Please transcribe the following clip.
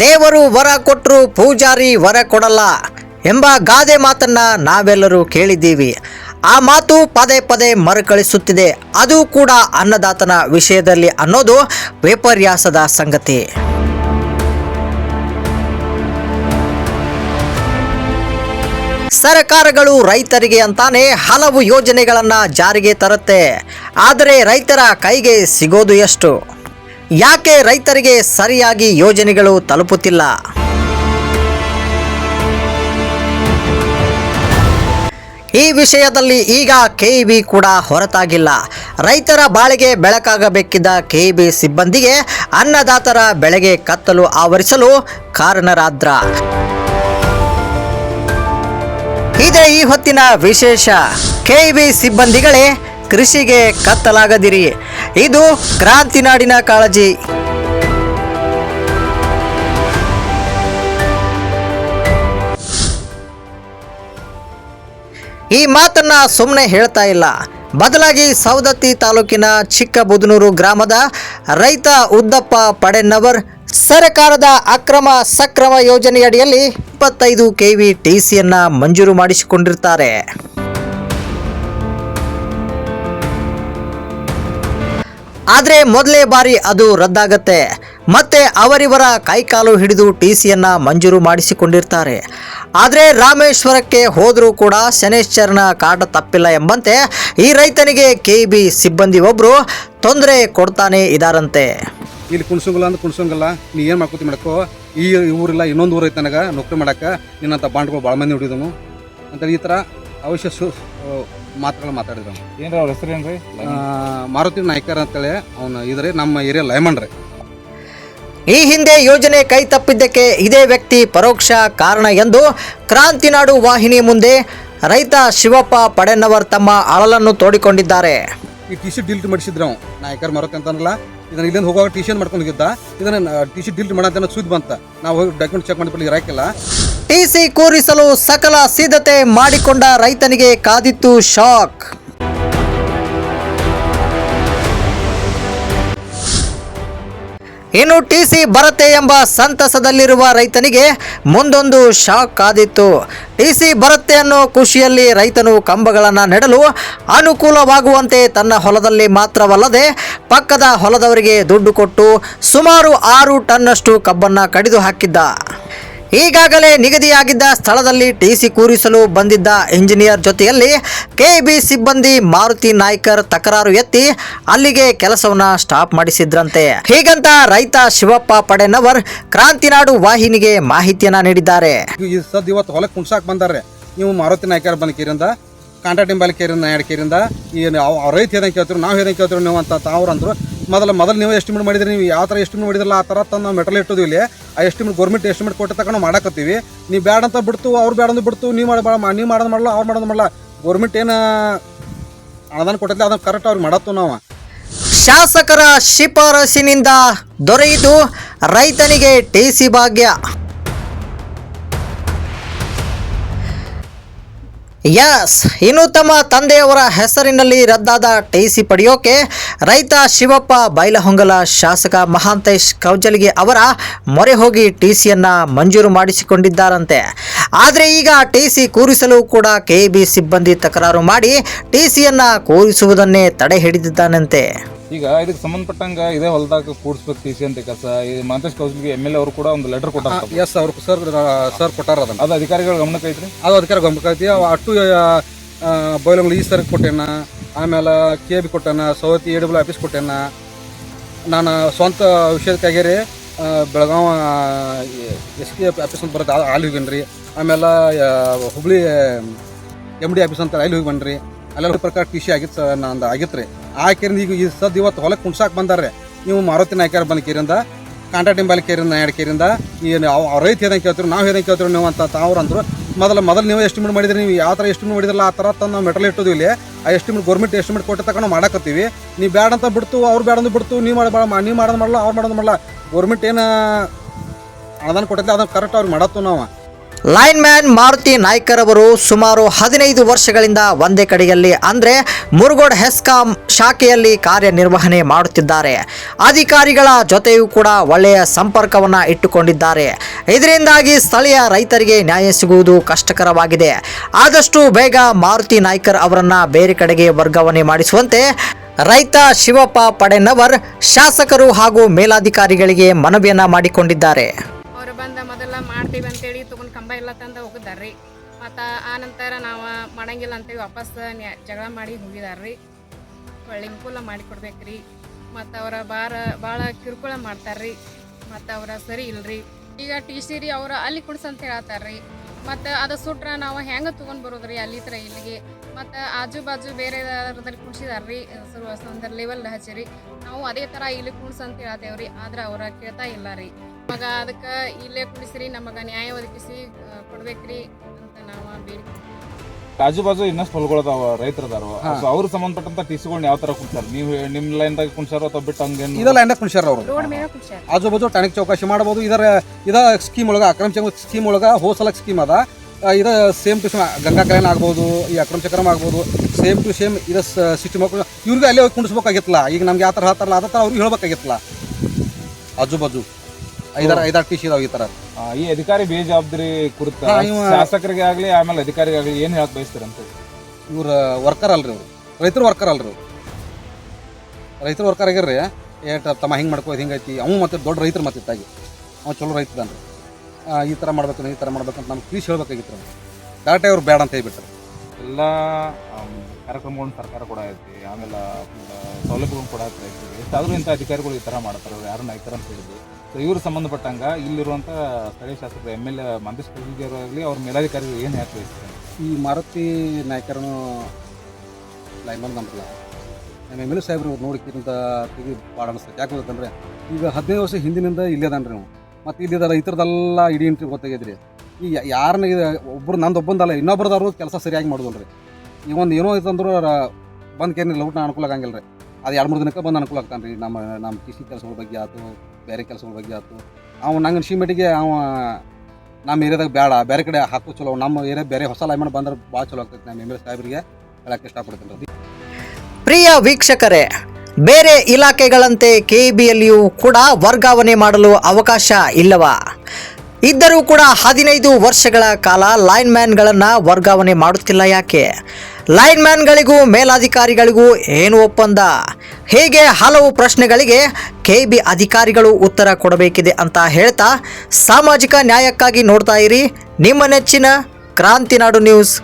ದೇವರು ವರ ಕೊಟ್ಟರು ಪೂಜಾರಿ ವರ ಕೊಡಲ್ಲ ಎಂಬ ಗಾದೆ ಮಾತನ್ನ ನಾವೆಲ್ಲರೂ ಕೇಳಿದ್ದೀವಿ. ಆ ಮಾತು ಪದೇ ಪದೇ ಮರುಕಳಿಸುತ್ತಿದೆ. ಅದು ಕೂಡ ಅನ್ನದಾತನ ವಿಷಯದಲ್ಲಿ ಅನ್ನೋದು ವಿಪರ್ಯಾಸದ ಸಂಗತಿ. ಸರ್ಕಾರಗಳು ರೈತರಿಗೆ ಅಂತಾನೆ ಹಲವು ಯೋಜನೆಗಳನ್ನು ಜಾರಿಗೆ ತರುತ್ತೆ. ಆದರೆ ರೈತರ ಕೈಗೆ ಸಿಗೋದು ಎಷ್ಟು? ಯಾಕೆ ರೈತರಿಗೆ ಸರಿಯಾಗಿ ಯೋಜನೆಗಳು ತಲುಪುತ್ತಿಲ್ಲ? ಈ ವಿಷಯದಲ್ಲಿ ಈಗ ಕೆಇಬಿ ಕೂಡ ಹೊರತಾಗಿಲ್ಲ. ರೈತರ ಬಾಳಿಗೆ ಬೆಳಕಾಗಬೇಕಿದ್ದ ಕೆಇಬಿ ಸಿಬ್ಬಂದಿಗೆ ಅನ್ನದಾತರ ಬೆಳೆಗೆ ಕತ್ತಲು ಆವರಿಸಲು ಕಾರಣರಾದ್ರ. ಇದೇ ಈ ಹೊತ್ತಿನ ವಿಶೇಷ ಕೆಇಬಿ ಸಿಬ್ಬಂದಿಗಳೇ ಕೃಷಿಗೆ ಕತ್ತಲಾಗದಿರಿ. ಇದು ಕ್ರಾಂತಿ ನಾಡಿನ ಕಾಳಜಿ. ಈ ಮಾತನ್ನ ಸುಮ್ಮನೆ ಹೇಳ್ತಾ ಇಲ್ಲ. ಬದಲಾಗಿ ಸವದತ್ತಿ ತಾಲೂಕಿನ ಚಿಕ್ಕಬುದನೂರು ಗ್ರಾಮದ ರೈತ ಉದ್ದಪ್ಪ ಪಡೆನ್ನವರ್ ಸರ್ಕಾರದ ಅಕ್ರಮ ಸಕ್ರಮ ಯೋಜನೆಯಡಿಯಲ್ಲಿ ಇಪ್ಪತ್ತೈದು ಕೆ ವಿ ಟಿ ಸಿಯನ್ನು ಮಂಜೂರು ಮಾಡಿಸಿಕೊಂಡಿರ್ತಾರೆ. ಆದರೆ ಮೊದಲೇ ಬಾರಿ ಅದು ರದ್ದಾಗತ್ತೆ. ಮತ್ತೆ ಅವರಿವರ ಕೈಕಾಲು ಹಿಡಿದು ಟಿ ಸಿಯನ್ನು ಮಂಜೂರು ಮಾಡಿಸಿಕೊಂಡಿರ್ತಾರೆ. ಆದರೆ ರಾಮೇಶ್ವರಕ್ಕೆ ಹೋದರೂ ಕೂಡ ಶನೇಶ್ವರನ ಕಾಟ ತಪ್ಪಿಲ್ಲ ಎಂಬಂತೆ ಈ ರೈತನಿಗೆ ಕೆ ಬಿ ಸಿಬ್ಬಂದಿ ಒಬ್ಬರು ತೊಂದರೆ ಕೊಡ್ತಾನೆ ಇದಾರಂತೆ. ಇಲ್ಲಿ ಕುಣಸಂಗಲ್ಲ ಅಂದ್ರೆ ಕುಣಸಂಗಲ್ಲ. ನೀ ಏನು ಮಾಡ್ಕೋತಿ ಮಾಡಕ್ಕೋ ಈ ಊರಿಲ್ಲ, ಇನ್ನೊಂದು ಊರು ನನಗೆ. ನೌಕರಿ ಮಾಡಕ್ಕೆ ನಿನ್ನಂಥ ಬಾಂಡ್ಗಳು ಭಾಳ ಮಂದಿ ಹಿಡಿದನು ಅಂತ ಈ ಥರ ಅವಶ್ಯ ಸು ಮಾತುಗಳು ಮಾತಾಡಿದ್ರು ಏನ್ರಿ ಅವ್ರ ಹೆಸರು ಏನ್ರಿ? ಮಾರುತಿ ನಾಯ್ಕರ್ ಅಂತೇಳಿ ಅವನು ಇದ್ರಿ ನಮ್ಮ ಏರಿಯಾ ಲೈಮನ್ ರೀ. ಈ ಹಿಂದೆ ಯೋಜನೆ ಕೈ ತಪ್ಪಿದ್ದಕ್ಕೆ ಇದೇ ವ್ಯಕ್ತಿ ಪರೋಕ್ಷ ಕಾರಣ ಎಂದು ಕ್ರಾಂತಿನಾಡು ವಾಹಿನಿ ಮುಂದೆ ರೈತ ಶಿವಪ್ಪ ಪಡೆನವರ್ ತಮ್ಮ ಅಳಲನ್ನು ತೋಡಿಕೊಂಡಿದ್ದಾರೆ. ಈ ಟಿ ಶರ್ಟ್ ಡಿಲ್ಟ್ ಮಾಡಿಸಿದ್ರು ಅವ್ನು ನಾಯಕರ್ ಮರತ್ತೆ ಅಂತಂದ್ರಲ್ಲ ಇದನ್ನ ಇಲ್ಲಿಂದ ಹೋಗುವಾಗ ಟಿ ಶರ್ಟ್ ಮಾಡ್ಕೊಂಡು ಹೋಗಿದ್ದ. ಇದನ್ನ ಟಿ ಶರ್ಟ್ ಡಿಲ್ಟ್ ಮಾಡಂತ ಸುದ್ದಿ ಬಂತ. ನಾವು ಹೋಗಿ ಡಾಕ್ಯುಮೆಂಟ್ ಚೆಕ್ ಮಾಡಿಬಿಟ್ಟು ಇರಾಕಿಲ್ಲ. ಟಿಸಿ ಕೂರಿಸಲು ಸಕಲ ಸಿದ್ಧತೆ ಮಾಡಿಕೊಂಡ ರೈತನಿಗೆ ಕಾದಿತ್ತು ಶಾಕ್. ಇನ್ನು ಟಿಸಿ ಬರತ್ತೆ ಎಂಬ ಸಂತಸದಲ್ಲಿರುವ ರೈತನಿಗೆ ಮುಂದೊಂದು ಶಾಕ್ ಕಾದಿತ್ತು. ಟಿಸಿ ಬರುತ್ತೆ ಅನ್ನೋ ಖುಷಿಯಲ್ಲಿ ರೈತನು ಕಂಬಗಳನ್ನು ನೆಡಲು ಅನುಕೂಲವಾಗುವಂತೆ ತನ್ನ ಹೊಲದಲ್ಲಿ ಮಾತ್ರವಲ್ಲದೆ ಪಕ್ಕದ ಹೊಲದವರಿಗೆ ದುಡ್ಡು ಕೊಟ್ಟು ಸುಮಾರು ಆರು ಟನ್ನಷ್ಟು ಕಬ್ಬನ್ನು ಕಡಿದು ಹಾಕಿದ್ದ. ಈಗಾಗಲೇ ನಿಗದಿಯಾಗಿದ್ದ ಸ್ಥಳದಲ್ಲಿ ಟಿಸಿ ಕೂರಿಸಲು ಬಂದಿದ್ದ ಇಂಜಿನಿಯರ್ ಜೊತೆಯಲ್ಲಿ ಕೆಬಿ ಸಿಬ್ಬಂದಿ ಮಾರುತಿ ನಾಯ್ಕರ್ ತಕರಾರು ಎತ್ತಿ ಅಲ್ಲಿಗೆ ಕೆಲಸವನ್ನ ಸ್ಟಾಪ್ ಮಾಡಿಸಿದ್ರಂತೆ. ಹೀಗಂತ ರೈತ ಶಿವಪ್ಪ ಪಡೆನವರ್ ಕ್ರಾಂತಿನಾಡು ವಾಹಿನಿಗೆ ಮಾಹಿತಿಯನ್ನ ನೀಡಿದ್ದಾರೆ. ಇವತ್ತು ಹೊಲಕ್ಕೆ ಬಂದಾರೆ ನೀವು ಮಾರುತಿ ನಾಯ್ಕರ್ ಬಂದ ಕೇರಿಂದ, ಕಾಂಟ್ರಾಕ್ಟ್ ಎಂಬಲ್ ಕೇರಿಂದ ಏನು ಅವ್ ರೈತ ಏನಂತ ಕೇಳ್ತಾರೆ ನಾವು ಏನಂತ ಕೇಳ್ತಾರೆ ನೀವು ಅಂತ ಅವ್ರು ಅಂದ್ರು. ಮೊದಲು ಮೊದಲು ನೀವು ಎಸ್ಟಿಮೇಟ್ ಮಾಡಿದ್ರೆ ನೀವು ಯಾವ ಥರ ಎಸ್ಟಿಮೇಟ್ ಮಾಡಿದ್ರಲ್ಲ ಆ ಥರ ತಂದು ನಾವು ಮೆಟಲ್ ಇಟ್ಟೋದು ಇಲ್ಲಿ. ಆ ಎಸ್ಟಿಮೇಟ್ ಗೌರ್ಮೆಂಟ್ ಎಸ್ಟಿಮೇಟ್ ಕೊಟ್ಟ ತಗೊಂಡು ಮಾಡಕತ್ತೀವಿ. ನೀವು ಬ್ಯಾಡ ಅಂತ ಬಿಡ್ತು, ಅವ್ರು ಬೇಡ ಅಂತ ಬಿಡ್ತು, ನೀವು ಮಾಡಿ ನೀವು ಮಾಡೋದು ಮಾಡಲ್ಲ ಅವ್ರು ಮಾಡೋದು ಮಾಡಲ್ಲ ಗೌರ್ಮೆಂಟ್ ಏನು ಅನುದಾನ ಕೊಟ್ಟೈತಿ ಅದನ್ನು ಕರೆಕ್ಟ್ ಅವ್ರಿಗೆ ಮಾಡತ್ತು ನಾವು. ಶಾಸಕರ ಶಿಫಾರಸಿನಿಂದ ದೊರೆಯಿತು ರೈತನಿಗೆ ಟಿಸಿ ಭಾಗ್ಯ. ಯಸ್ ಇನ್ನು ತಮ್ಮ ತಂದೆಯವರ ಹೆಸರಿನಲ್ಲಿ ರದ್ದಾದ ಟಿಸಿ ಪಡೆಯೋಕೆ ರೈತ ಶಿವಪ್ಪ ಬೈಲಹೊಂಗಲ ಶಾಸಕ ಮಹಾಂತೇಶ್ ಕೌಜಲ್ಗೆ ಅವರ ಮೊರೆ ಹೋಗಿ ಟಿಸಿಯನ್ನ ಮಂಜೂರು ಮಾಡಿಸಿಕೊಂಡಿದ್ದಾರಂತೆ. ಆದರೆ ಈಗ ಟಿಸಿ ಕೂರಿಸಲು ಕೂಡ ಕೆಬಿ ಸಿಬ್ಬಂದಿ ತಕರಾರು ಮಾಡಿ ಟಿಸಿಯನ್ನ ಕೂರಿಸುವುದನ್ನೇ ತಡೆ ಹಿಡಿದಿದ್ದಾನಂತೆ. ಈಗ ಇದಕ್ಕೆ ಸಂಬಂಧಪಟ್ಟಂಗ ಇದೇ ಹೊಲದಾಗ ಕೂಡಿಸ್ಬೇಕು ಟಿ ಸಿ ಅಂತ ಕೆಲಸ. ಈ ಮಾಂತೇಶ್ ಕೌಶಲ್ಗೆ ಎಂ ಎಲ್ ಎ ಅವರು ಕೂಡ ಒಂದು ಲೆಟರ್ ಕೊಟ್ಟಾರ ಎಸ್ ಅವ್ರು ಸರ್ ಸರ್ ಕೊಟ್ಟಾರ ಅದನ್ನ. ಅದು ಅಧಿಕಾರಿಗಳ ಗಮನಕ್ಕೆ ಐತ್ರಿ? ಅದು ಅಧಿಕಾರಿ ಗಮನಕ್ಕೆ ಐತಿ. ಅಟ್ಟು ಬೈಲಂಗ್ಳು ಈ ಸರ್ ಕೊಟ್ಟೇನ ಆಮೇಲೆ ಕೆ ಬಿ ಕೊಟ್ಟೇನ ಸವತಿ ಎ ಡಬ್ಲ್ಯೂ ಆಫೀಸ್ ಕೊಟ್ಟೇನ. ನಾನು ಸ್ವಂತ ವಿಷಯಕ್ಕಾಗಿ ಬೆಳಗಾವ ಎಸ್ ಕೆ ಆಫೀಸ್ ಅಂತ ಬರುತ್ತೆ ಅಲ್ಲಿ ರೀ ಆಮೇಲೆ ಹುಬ್ಳಿ ಎಂ ಡಿ ಆಫೀಸ್ ಅಂತ ಅಲ್ಲಿ ಹೋಗಿ ಬನ್ರಿ ಅಲ್ಲೆಲ್ಲ ಪ್ರಕಾರ ಟಿ ಸಿ ಆಗಿತ್ತು ನಂದು ಆಗಿತ್ತು ರೀ ಆ ಕೇರಿಂದ ಈಗ ಈ ಸದ್ ಇವತ್ತು ಹೊಲಕ್ಕೆ ಕುಣ್ಸಾಕ್ ಬಂದಾರೆ ನೀವು ಮಾರುತಿ ನಾಯ್ಕರ ಬಂದ ಕೇರಿಂದ ಕಾಂಟ್ರಾಕ್ಟ್ ಎಂಬಲ್ ಕೇರಿಂದ ಎರಡು ಕೇರಿಂದ ಏನು ರೈತ ಏದಂಗೆ ಕೇಳ್ತಿರು ನಾವು ಏನಕ್ಕೆ ಕೇಳ್ತಿರು ನೀವು ಅಂತ ಅವ್ರು ಅಂದರು. ಮೊದಲು ಮೊದಲು ನೀವು ಎಸ್ಟಿಮೇಟ್ ಮಾಡಿದ್ರಿ, ನೀವು ಯಾವ ಥರ ಎಸ್ಟಿಮೇಟ್ ಮಾಡಿದ್ರಲ್ಲ, ಆ ಥರ ತಂದು ನಾವು ಮೆಟಲ್ ಇಟ್ಟಿದ್ವಿ ಇಲ್ಲಿ. ಆ ಎಸ್ಟಿಮೇಟ್ ಗೌರ್ಮೆಂಟ್ ಎಸ್ಟಿಮೇಟ್ ಕೊಟ್ಟು ತಗೊಂಡು ಮಾಡಕತ್ತೀವಿ. ನೀವು ಬ್ಯಾಡ ಅಂತ ಬಿಡ್ತು, ಅವ್ರು ಬ್ಯಾಡ ಅಂತ ಬಿಡ್ತು, ನೀವು ಮಾಡಿ ನೀವು ಮಾಡೋದು ಮಾಡಲ್ಲ ಅವ್ರು ಮಾಡೋದು ಮಾಡಲ್ಲ ಗೌರ್ಮೆಂಟ್ ಏನು ಅನುದಾನ ಕೊಟ್ಟಿದ್ದೆ ಅದನ್ನು ಕರೆಕ್ಟ್ ಅವ್ರಿಗೆ ಮಾಡತ್ತು ನಾವು. ಲೈನ್ ಮಾರುತಿ ನಾಯ್ಕರ್ ಅವರು ಸುಮಾರು ಹದಿನೈದು ವರ್ಷಗಳಿಂದ ಒಂದೇ ಕಡೆಯಲ್ಲಿ, ಅಂದರೆ ಮುರುಗೋಡ್ ಹೆಸ್ಕಾಂ ಶಾಖೆಯಲ್ಲಿ ಕಾರ್ಯನಿರ್ವಹಣೆ ಮಾಡುತ್ತಿದ್ದಾರೆ. ಅಧಿಕಾರಿಗಳ ಜೊತೆಯೂ ಕೂಡ ಒಳ್ಳೆಯ ಸಂಪರ್ಕವನ್ನು ಇಟ್ಟುಕೊಂಡಿದ್ದಾರೆ. ಇದರಿಂದಾಗಿ ಸ್ಥಳೀಯ ರೈತರಿಗೆ ನ್ಯಾಯ ಸಿಗುವುದು ಕಷ್ಟಕರವಾಗಿದೆ. ಆದಷ್ಟು ಬೇಗ ಮಾರುತಿ ನಾಯ್ಕರ್ ಅವರನ್ನು ಬೇರೆ ಕಡೆಗೆ ವರ್ಗಾವಣೆ ಮಾಡಿಸುವಂತೆ ರೈತ ಶಿವಪ್ಪ ಪಡೆನವರ್ ಶಾಸಕರು ಹಾಗೂ ಮೇಲಾಧಿಕಾರಿಗಳಿಗೆ ಮನವಿಯನ್ನ ಮಾಡಿಕೊಂಡಿದ್ದಾರೆ. ಮಾಡ್ತೀವಿ ಅಂತೇಳಿ ತೊಗೊಂಡು ಕಂಬ ಎಲ್ಲ ತಂದು ಹೋಗಿದಾರ್ರಿ ಮತ್ತು ಆ ನಂತರ ನಾವು ಮಾಡಂಗಿಲ್ಲ ಅಂತೇಳಿ ವಾಪಸ್ ಜಗಳ ಮಾಡಿ ಹೋಗಿದಾರ್ರಿ ಒಳ್ಳೆ ಅನುಕೂಲ ಮಾಡಿ ರೀ ಮತ್ತು ಅವರ ಭಾಳ ಭಾಳ ಕಿರುಕುಳ ಮಾಡ್ತಾರ್ರಿ. ಮತ್ತು ಅವರ ಸರಿ ಇಲ್ರಿ. ಈಗ ಟಿ ಸಿ ರೀ ಅವ್ರು ಅಲ್ಲಿ ಕುಡ್ಸಂತ ಹೇಳತ್ತಾರ್ರಿ. ಮತ್ತು ಅದು ಸುಟ್ರ ನಾವು ಹೆಂಗೆ ತೊಗೊಂಡು ಬರೋದ್ರಿ ಅಲ್ಲಿ ತರ ಇಲ್ಲಿಗೆ? ಮತ್ತು ಆಜು ಬಾಜು ಬೇರೆ ಕುಣಿಸಿದಾರ್ರಿ? ಒಂದು ಲೆವೆಲ್ ಹಚ್ಚಿರಿ. ನಾವು ಅದೇ ಥರ ಇಲ್ಲಿ ಕುಡ್ಸಂತ ಹೇಳತ್ತೇವ್ರಿ ಆದ್ರೆ ಅವ್ರ ಕೇಳ್ತಾ ಇಲ್ಲ ರೀ ಮಗ ಅದಕ್ಕೆ ಇಲ್ಲೇ ಕುಡಿಸ್ರಿ ನಮಗೆ ನ್ಯಾಯ ಒದಗಿಸಿ ಕೊಡ್ಬೇಕು ಕೊಡ್ಬೇಕ್ರಿ ಅಂತ ನಾವು ಬೇಡಿ ಆಜು ಬಾಜು ಇನ್ನಷ್ಟು ಹೊಲಗಳದಾವ ರೈತರದಾರ. ಸೊ ಅವ್ರ ಸಂಬಂಧಪಟ್ಟಂತ ಟಿಸಿಗಳನ್ನ ಯಾವ ತರ ಕುಂತಾರ ನೀವು ನಿಮ್ಮ ಲೈನ್ದಾಗ ಕುಂಚಾರ ಅಥವಾ ಬಿಟ್ಟು ಹಂಗೇನು? ಇದೆಲ್ಲ ಎಂಡ ಕುಂಚಾರ ಅವರು. ಆಜು ಬಾಜು ಟಾಣಿಕ್ ಚೌಕಾಶಿ ಮಾಡ್ಬೋದು. ಇದರ ಇದ ಸ್ಕೀಮ್ ಒಳಗ ಅಕ್ರಮ ಸ್ಕೀಮ್ ಒಳಗ ಹೋಸಲ ಸ್ಕೀಮ್ ಅದ. ಇದ same to same Ganga Kalyana ಆಗ್ಬೋದು ಈ ಅಕ್ರಮ ಚಕ್ರಮ ಆಗ್ಬೋದು. ಸೇಮ್ ಟು ಸೇಮ್ ಇದ ಸಿಸ್ಟಮ್ ಇವ್ರಿಗೆ ಅಲ್ಲೇ ಹೋಗಿ ಕುಣಿಸ್ಬೇಕಾಗಿತ್ತಲ್ಲ. ಈಗ ನಮ್ಗೆ ಯಾವ ಥರ ಹೇಳ್ತಾರಲ್ಲ ಅದ ಥರ ಅವ್ರಿಗೆ ಹೇಳ್ಬೇಕಾಗಿತ್ತಲ್ಲ. ಆಜು ಬಾಜು. ಐದಾರು ಐದಾರು ಟಿ ಸಿ ಇದಾವೆ ಈ ತರ. ಆ, ಈ ಅಧಿಕಾರಿ ಬೇಜವಾಬ್ದಾರಿ ಕುರಿತ ಹಾ, ಇವ- ಶಾಸಕರಿಗೆ ಆಗ್ಲಿ ಆಮೇಲೆ ಅಧಿಕಾರಿಗೆ ಆಗ್ಲಿ ಏನ್ ಹೇಳಕ್ ಅಂತ? ಇವ್ರ ವರ್ಕರ್ ಅಲ್ರಿ ಇವ್ರು. ರೈತರು ವರ್ಕರ್ ಅಲ್ರಿ ಅವ್ರು ರೈತರು ವರ್ಕರ್ ಆಗ್ಯಾರ್ರಿ ಏಟ್ ತಮ್ಮ ಹಿಂಗೆ ಮಾಡ್ಕೋ ಹಿಂಗೈತಿ. ಅವ್ನು ಮತ್ತೆ ದೊಡ್ಡ ರೈತರ ಮತ್ತೆ ಇತ್ತಾಗಿ ಅವ ಚಲೋ ರೈತ ಇದ್ದಾನ್ರಿ ಆ, ಈ ಥರ ಮಾಡ್ಬೇಕು ಈ ಥರ ಮಾಡ್ಬೇಕಂತ ನಮ್ಗೆ ತಿಳಿಸಿ ಹೇಳ್ಬೇಕಾಗಿತ್ತು ಡಾಟೆ ಅವ್ರು ಬೇಡ ಅಂತ ಹೇಳ್ಬಿಟ್ರು. ಎಲ್ಲ ಕಾರ್ಯಕ್ರಮಗಳನ್ನ ಸರ್ಕಾರ ಕೂಡ ಐತಿ. ಆಮೇಲೆ ಸೌಲಭ್ಯಗಳನ್ನ ಕೂಡ ರೈತರಿಗೆ ಎಷ್ಟಾದ್ರೂ ಇಂಥ ಅಧಿಕಾರಿಗಳು ಈ ಥರ ಮಾಡ್ತಾರೆ, ಅವ್ರು ಯಾರು ನಾಯ್ಕರ ಅಂತ ಹೇಳಿದ್ರು. ಸೊ ಇವ್ರು ಸಂಬಂಧಪಟ್ಟಂಗ ಇಲ್ಲಿರುವಂಥ ಸ್ಥಳೀಯ ಶಾಸಕರು, ಎಂ ಎಲ್ ಎ ಕಲ್ಗಿಯವರು ಆಗಲಿ, ಅವ್ರ ಮೇಲಾಧಿಕಾರಿಗಳು ಏನು ಯಾಕೆ ಈ ಮಾರುತಿ ನಾಯಕರನ್ನು ಲೈಮನ್ ನಂಬಲ್ಲ. ನಮ್ಮ ಎಂ ಎಲ್ ಎ ಸಾಹೇಬ್ರು ನೋಡಿಕ್ಕಿಂತ ತೆಗಿ ಭಾಳ ಅನಿಸ್ತೈತೆ. ಯಾಕೆ ಗೊತ್ತಂದ್ರೆ, ಈಗ ಹದಿನೈದು ವರ್ಷ ಹಿಂದಿನಿಂದ ಇಲ್ಲೇ ಅದಾನ್ರಿ ನಾವು ಮತ್ತು ಇಲ್ಲಿದಲ್ಲ ಈ ಥರದ್ದೆಲ್ಲ ಇಡೀ ಇಂಟ್ರಿ ಗೊತ್ತಾಗಿದ್ರಿ ಈಗ ಯಾರನ್ನ ಇದು ನಂದು ಒಬ್ಬಂದಲ್ಲ, ಇನ್ನೊಬ್ರದವ್ರು ಕೆಲಸ ಸರಿಯಾಗಿ ಮಾಡೋದಲ್ರಿ. ಈಗ ಒಂದು ಏನೋ ಐತಂದ್ರೆ ಬಂದು ಕೇನಿಲ್ಲ ಊಟ ಅನುಕೂಲ ಆಗಂಗಿಲ್ಲ ರೀ ಅದು ಎರಡು ಮೂರು ದಿನಕ್ಕೆ ಬಂದು ಅನುಕೂಲ ಆಗ್ತಾನೆ ರೀ ನಮ್ಮ ನಮ್ಮ ಕೃಷಿ ಕೆಲಸಗಳ ಬಗ್ಗೆ ಆಯ್ತು, ಬೇರೆ ಕೆಲಸಗಳ ಬಗ್ಗೆ ಆಯ್ತು. ಅವ ನಂಗೆ ಮಟ್ಟಿಗೆ ಅವ ನಮ್ಮ ಏರಿಯಾದಾಗ ಬೇಡ ಬೇರೆ ಕಡೆ ಹಾಕು ಚಲೋ. ನಮ್ಮ ಏರಿಯಾ ಬೇರೆ ಹೊಸ ಲೈಮನ್ ಬಂದ್ರೆ ಭಾಳ ಚಲೋ ಆಗ್ತೈತೆ ನಮ್ಮ ಎಂ ಎಲ್ ಸಾಹೇಬರಿಗೆ ಹೇಳಕ್ಕೆ ಇಷ್ಟಪಡ್ತೀನಿ ಪ್ರಿಯ ವೀಕ್ಷಕರೇ, ಬೇರೆ ಇಲಾಖೆಗಳಂತೆ ಕೆ ಕೆಇಬಿಯಲ್ಲಿಯೂ ಕೂಡ ವರ್ಗಾವಣೆ ಮಾಡಲು ಅವಕಾಶ ಇಲ್ಲವಾ? ಇದ್ದರೂ ಕೂಡ ಹದಿನೈದು ವರ್ಷಗಳ ಕಾಲ ಲೈನ್ ಮ್ಯಾನ್ಗಳನ್ನು ವರ್ಗಾವಣೆ ಮಾಡುತ್ತಿಲ್ಲ ಯಾಕೆ? ಲೈನ್ ಮ್ಯಾನ್ಗಳಿಗೂ ಮೇಲಾಧಿಕಾರಿಗಳಿಗೂ ಏನು ಒಪ್ಪಂದ? ಹೀಗೆ ಹಲವು ಪ್ರಶ್ನೆಗಳಿಗೆ ಕೆ ಬಿ ಅಧಿಕಾರಿಗಳು ಉತ್ತರ ಕೊಡಬೇಕಿದೆ ಅಂತ ಹೇಳ್ತಾ ಸಾಮಾಜಿಕ ನ್ಯಾಯಕ್ಕಾಗಿ ನೋಡ್ತಾ ಇರಿ. ನಿಮ್ಮ ನೆಚ್ಚಿನ ಕ್ರಾಂತಿನಾಡು ನ್ಯೂಸ್.